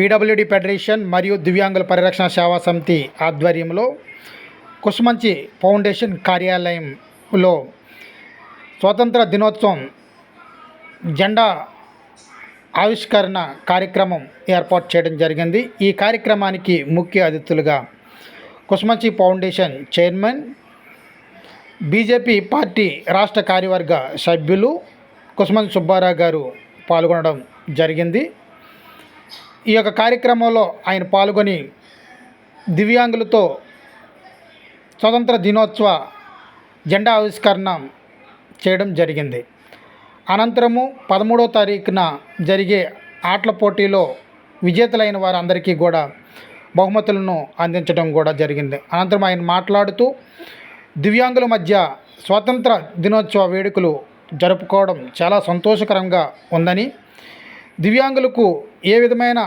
PWD federation మరియు దివ్యాంగుల పరిరక్షణ సేవా సమితి ఆధ్వర్యంలో కుసుమంచి ఫౌండేషన్ కార్యాలయంలో స్వతంత్ర దినోత్సవం జెండా ఆవిష్కరణ కార్యక్రమం ఏర్పాటు చేయడం జరిగింది. ఈ కార్యక్రమానికి ముఖ్య అతిథులుగా Kusumanchi foundation chairman BJP party రాష్ట్ర కార్యవర్గ సభ్యులు కుసుమంచి సుబ్బారావు గారు పాల్గొనడం జరిగింది. ఈ యొక్క కార్యక్రమంలో ఆయన పాల్గొని దివ్యాంగులతో స్వతంత్ర దినోత్సవ జెండా ఆవిష్కరణ చేయడం జరిగింది. అనంతరము పదమూడవ తారీఖున జరిగే ఆటల పోటీలో విజేతలైన వారందరికీ కూడా బహుమతులను అందించడం కూడా జరిగింది. అనంతరం ఆయన మాట్లాడుతూ దివ్యాంగుల మధ్య స్వాతంత్ర దినోత్సవ వేడుకలు జరుపుకోవడం చాలా సంతోషకరంగా ఉందని దివ్యాంగులకు ఏ విధమైన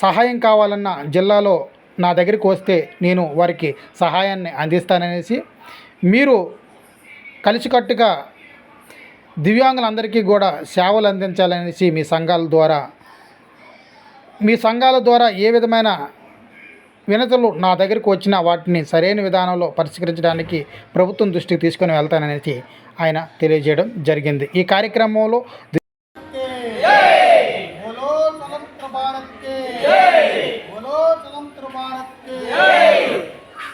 సహాయం కావాలన్నా జిల్లాలో నా దగ్గరికి వస్తే నేను వారికి సహాయాన్ని అందిస్తాననేసి మీరు కలిసికట్టుగా దివ్యాంగులందరికీ కూడా సేవలు అందించాలనేసి మీ సంఘాల ద్వారా మీ సంఘాల ద్వారా ఏ విధమైన వినతులు నా దగ్గరికి వచ్చిన వాటిని సరైన విధానంలో పరిష్కరించడానికి ప్రభుత్వం దృష్టికి తీసుకొని వెళ్తాననేసి ఆయన తెలియజేయడం జరిగింది. ఈ కార్యక్రమంలో स्वतंत्र भारत के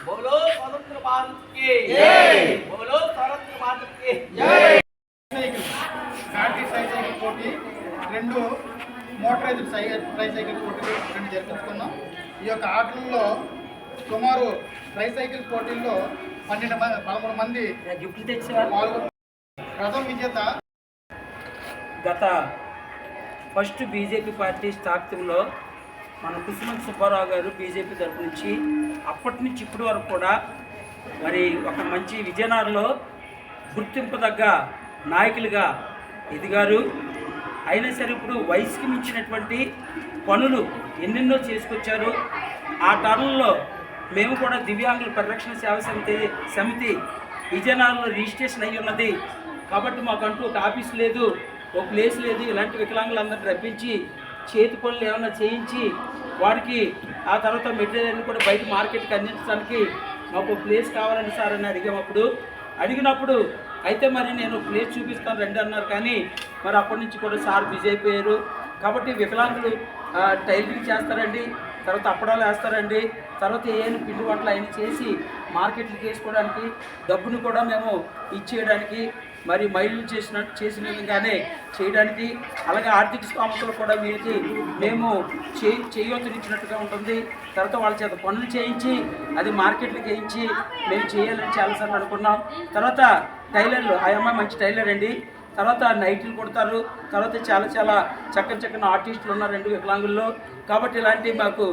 बोलो स्वतंत्र भारत के जय बोलो स्वतंत्र भारत के जय సైకిల్ ఫ్యాక్టరీ సైకిల్ పోటీ రెండు మోటరైజ్డ్ సైకిల్ ట్రై సైకిల్ పోటీలు రెండు జరిపించుకున్నాం ఈ యొక్క ఆటల్లో సుమారు ట్రై సైకిల్ పోటీల్లో పన్నెండు మంది పదమూడు మంది గిఫ్ట్ తెచ్చా పాల్గొన్న ప్రథమ విజేత గత ఫస్ట్ బీజేపీ పార్టీ స్థాపితంలో మన కుసుమంత్ సుబ్బారావు గారు బీజేపీ తరపు నుంచి అప్పటి నుంచి ఇప్పటి వరకు కూడా మరి ఒక మంచి విజయనగరంలో గుర్తింపదగ్గ నాయకులుగా ఎదిగారు. అయినా సరే ఇప్పుడు వయసుకి మించినటువంటి పనులు ఎన్నెన్నో చేసుకొచ్చారు. ఆ టర్న్లో మేము కూడా దివ్యాంగుల పరిరక్షణ సేవ సమితి సమితి విజయనగరంలో రిజిస్ట్రేషన్ అయి ఉన్నది. కాబట్టి మాకంటూ ఒక ఆఫీస్ లేదు ఒక ప్లేస్ లేదు. ఇలాంటి వికలాంగులందరినీ రప్పించి చేతి పనులు ఏమైనా చేయించి వారికి ఆ తర్వాత మెటీరియల్ కూడా బయట మార్కెట్కి అందించడానికి మాకు ప్లేస్ కావాలని సార్ అని అడిగామప్పుడు అడిగినప్పుడు అయితే మరి నేను ప్లేస్ చూపిస్తాను రండి అన్నారు కానీ మరి అప్పటి నుంచి కూడా సార్ బిజీ అయిపోయారు. కాబట్టి వికలాంగులు టైలరింగ్ చేస్తారండి తర్వాత అప్పడాలు వేస్తారండి తర్వాత ఏం పిండి వంటలు అయినా చేసి మార్కెట్లు వేసుకోవడానికి డబ్బును కూడా మేము ఇచ్చేయడానికి మరి మైలు చేసిన చేసిన విధంగానే చేయడానికి అలాగే ఆర్థిక స్థోమతలు కూడా వీరికి మేము చే చేయొత్తునిచ్చినట్టుగా ఉంటుంది. తర్వాత వాళ్ళ చేత పనులు చేయించి అది మార్కెట్లకు వేయించి మేము చేయాలని చాలాసార్లు అనుకున్నాం. తర్వాత టైలర్లు ఆ అమ్మాయి మంచి టైలర్ అండి. తర్వాత నైట్లు కొడతారు. తర్వాత చాలా చాలా చక్కని చక్కని ఆర్టిస్టులు ఉన్నారు రెండు వికలాంగుల్లో. కాబట్టి ఇలాంటి మాకు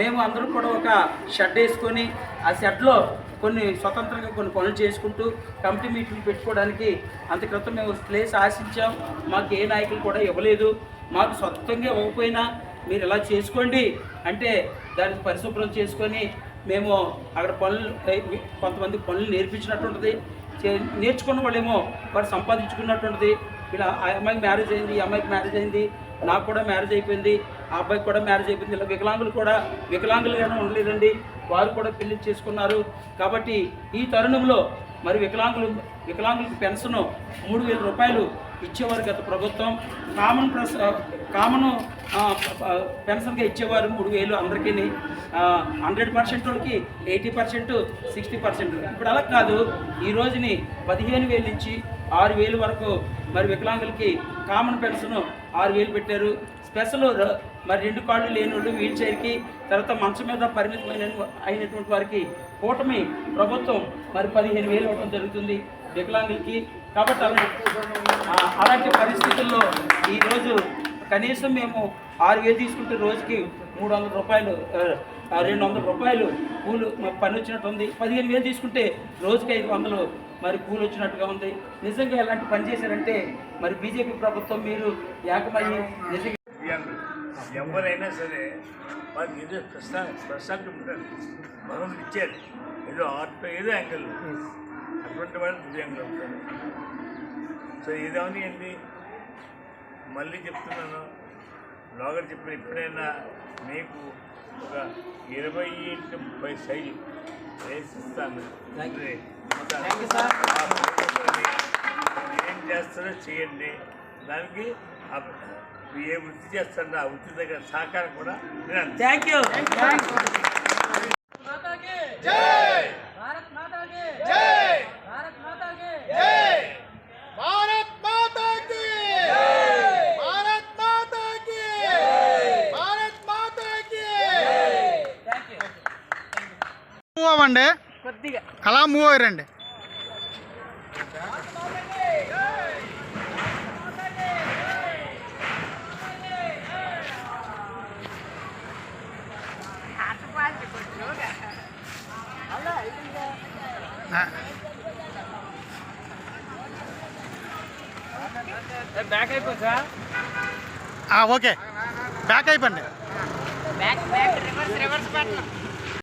మేము అందరం కూడా ఒక షెడ్ వేసుకొని ఆ షెడ్లో కొన్ని స్వతంత్రంగా కొన్ని పనులు చేసుకుంటూ కమిటీ మీటింగ్ పెట్టుకోవడానికి అంత క్రితం మేము ప్లేస్ ఆశించాం. మాకు ఏ నాయకులు కూడా ఇవ్వలేదు. మాకు స్వతంత్రంగా ఇవ్వకపోయినా మీరు ఇలా చేసుకోండి అంటే దానికి పరిశుభ్రం చేసుకొని మేము అక్కడ పనులు కొంతమంది పనులు నేర్పించినట్టు ఉంటుంది. చే- నేర్చుకున్న వాళ్ళేమో వారు సంపాదించుకున్నట్టుంటుంది ఇలా ఆ అమ్మాయికి మ్యారేజ్ అయింది ఈ అమ్మాయికి మ్యారేజ్ అయింది నాకు కూడా మ్యారేజ్ అయిపోయింది. ఆ అబ్బాయికి కూడా మ్యారేజ్ అయిపోయింది. ఇలా వికలాంగులు కూడా వికలాంగులుగానే ఉండలేదండి. వారు కూడా పెళ్ళి చేసుకున్నారు. కాబట్టి ఈ తరుణంలో మరి వికలాంగులు వికలాంగులకు పెన్షన్ మూడు వేల రూపాయలు ఇచ్చేవారు గత ప్రభుత్వం. కామన్ ప్రస్ కామన్ పెన్షన్గా ఇచ్చేవారు మూడు వేలు అందరికీ. హండ్రెడ్ పర్సెంట్ వాళ్ళకి ఎయిటీ పర్సెంట్ సిక్స్టీ పర్సెంట్. ఇప్పుడు అలా కాదు. ఈ రోజుని పదిహేను వేలు నుంచి ఆరు వేలు వరకు మరి వికలాంగులకి కామన్ పెన్షన్ ఆరు వేలు పెట్టారు. స్పెషల్ మరి రెండు కాళ్ళు లేని వాళ్ళు వీల్ చైర్కి తర్వాత మంచం మీద పరిమితమైన అయినటువంటి వారికి కూటమి ప్రభుత్వం మరి పదిహేను వేలు ఇవ్వడం జరుగుతుంది వికలాంగులకి. కాబట్టి అలాంటి పరిస్థితుల్లో ఈరోజు కనీసం మేము ఆరు వేలు తీసుకుంటే రోజుకి మూడు వందల రూపాయలు రెండు వందల రూపాయలు కూలు పని వచ్చినట్టు ఉంది. పదిహేను వేలు తీసుకుంటే రోజుకి ఐదు వందలు మరి కూలి వచ్చినట్టుగా ఉంది. నిజంగా ఎలాంటి పని చేశారంటే మరి బీజేపీ ప్రభుత్వం మీరు ఏకమయ్యి నిజంగా ఎవరైనా సరే వారికి ఏదో ప్రశ్న ప్రశాంతం ఉంటారు మనం ఇచ్చారు ఏదో ఆర్ట్ ఏదో యాంగిల్. అటువంటి వాళ్ళు దివ్యాంగులు అవుతారు. సో ఇదేమని ఏంటి మళ్ళీ చెప్తున్నాను. లోగర్ చెప్పిన ఎప్పుడైనా మీకు ఒక ఇరవై ఇంటి ముప్పై సైజు వేసిస్తాను. ఏం చేస్తారో చేయండి. దానికి ఏ వృత్తి చేస్తారో ఆ వృత్తి దగ్గర సహకారం కూడా. థ్యాంక్ యూ రండి అలా మూవ్ అయ్యారండి. Back okay. బ్యాక్ అయిపోండి. బ్యాక్ బ్యాక్ రివర్స్ రివర్స్ పెట్టను